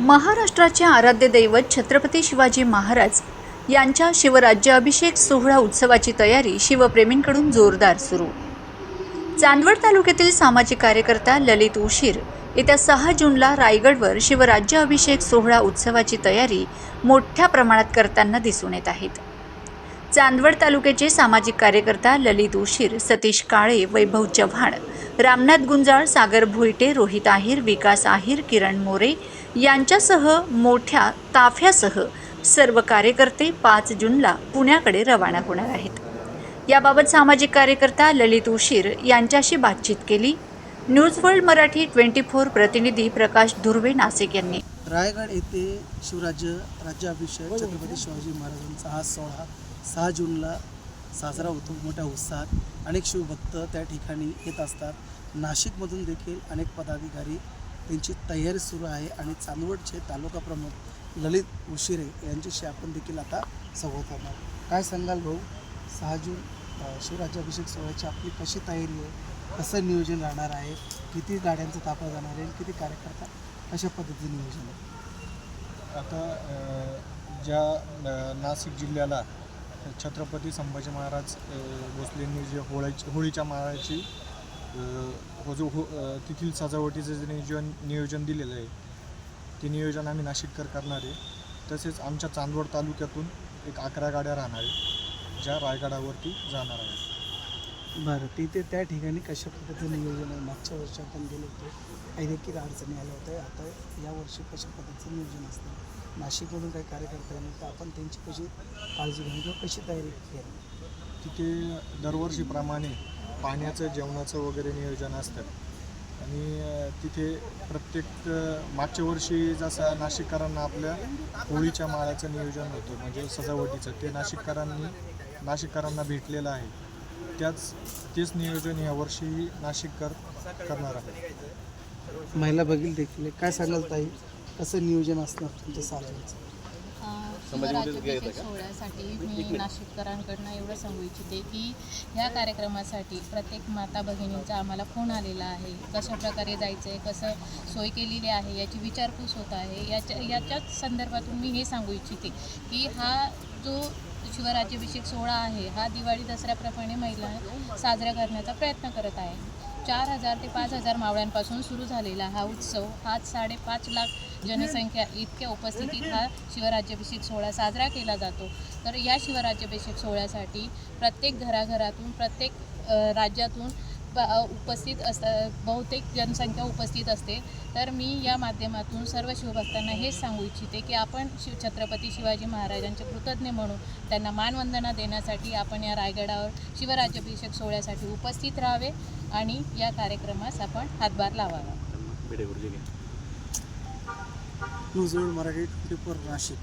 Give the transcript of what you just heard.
महाराष्ट्राचे आराध्य दैवत छत्रपती शिवाजी महाराज यांच्या शिवराज्याभिषेक सोहळा उत्सवाची तयारी शिवप्रेमींकडून जोरदार सुरू. चांदवड तालुक्यातील सामाजिक कार्यकर्ता ललित उशीर येत्या सहा जूनला रायगडवर शिवराज्याभिषेक सोहळा उत्सवाची तयारी मोठ्या प्रमाणात करताना दिसून येत आहेत. चांदवड तालुक्याचे सामाजिक कार्यकर्ता ललित उशीर सतीश काळे वैभव चव्हाण रामनाथ गुंजाळ सागर भोईटे रोहित आहिर विकास आहिर किरण मोरे यांच्यासह मोठ्या ताफ्यासह सर्व कार्यकर्ते पाच जूनला पुण्याकडे रवाना होणार आहेत. याबाबत सामाजिक कार्यकर्ता ललित उशीर यांच्याशी बातचीत केली. News world Marathi twenty four प्रतिनिधी प्रकाश धुर्वे नाशिक यांनी. रायगड येथे शिवराज्य राज्याभिषेक छत्रपती शिवाजी महाराजांचा हा सोहळा सहा जूनला साजरा होतो मोठ्या उत्साहात. अनेक शिवभक्त त्या ठिकाणी येत असतात. नाशिकमधून देखील अनेक पदाधिकारी त्यांची तयारी सुरू आहे आणि चांदवडचे तालुका प्रमुख ललित उशिरे यांच्याशी आपण देखील आता संवाद करणार काय सांगाल भाऊ? सहा जून शिवराज्याभिषेक सोहळ्याची आपली कशी तयारी आहे? कसं नियोजन राहणार आहे? किती गाड्यांचा ताफा जाणार आहे? किती कार्यकर्ता अशा पद्धतीने नियोजन आहे? आता ज्या नाशिक जिल्ह्याला छत्रपती संभाजी महाराज भोसलेंनी जे होळ्याची होळीच्या माळाची हो जो हो तेथील सजावटीचं जे नियोजन नियोजन दिलेलं आहे ते नियोजन आम्ही नाशिककर करणार आहे. तसेच आमच्या चांदवड तालुक्यातून एक अकरा गाड्या राहणार आहे ज्या रायगडावरती जाणार आहेत. बरं तिथे त्या ठिकाणी कशा पद्धतीने नियोजन आहे? मागच्या वर्षी आपण गेलो होतो. काही देखील अडचणी आल्या होत्या. आता यावर्षी कशा पद्धतीचं नियोजन असतं नाशिकमधून काही कार्यकर्ते आले तर आपण त्यांची कशी काळजी घेऊन किंवा कशी तयारी केली? तिथे दरवर्षीप्रमाणे पाण्याचं जेवणाचं वगैरे नियोजन असतं. आणि तिथे प्रत्येक मागच्या वर्षी जसं नाशिककरांना आपल्या होळीच्या माळाचं नियोजन होतं म्हणजे सजावटीचं ते नाशिककरांनी नाशिककरांना भेटलेलं आहे. त्याच तेच नियोजन यावर्षी नाशिककर करणार आहे. महिला बघील देखील. आहे. काय सांगाल ताई? कसं नियोजन असणार तुमच्या सार्वजनिक शिवराज्याभिषेक सोहळ्यासाठी मी नाशिककरांकडनं एवढं सांगू इच्छिते की ह्या कार्यक्रमासाठी प्रत्येक माता भगिनींचा आम्हाला फोन आलेला आहे. कशा प्रकारे जायचं आहे कसं सोय केलेली आहे याची विचारपूस होत आहे. याच्या याच्याच संदर्भातून मी हे सांगू इच्छिते की हा जो शिवराज्याभिषेक सोहळा आहे. हा दिवाळी दसऱ्याप्रमाणे महिला साजरा करण्याचा प्रयत्न करत आहे. चार हजार ते पाच हजार मावळ्यांपासून सुरू झालेला हा उत्सव हा साडेपाच लाख जनसंख्या इतक्या उपस्थितीत हा शिवराज्याभिषेक सोहळा साजरा केला जातो. तर या शिवराज्याभिषेक सोहळ्यासाठी प्रत्येक घराघरातून प्रत्येक राज्यातून उपस्थित असता बहुतेक जनसंख्या उपस्थित असते. तर मी या माध्यमातून सर्व शिवभक्तांना हेच सांगू इच्छिते की आपण शिव छत्रपती शिवाजी महाराजांचे कृतज्ञ म्हणून त्यांना मानवंदना देण्यासाठी आपण या रायगडावर शिवराज्याभिषेक सोहळ्यासाठी उपस्थित राहावे आणि या कार्यक्रमास आपण हातभार लावावा. News Marathi four Nashik.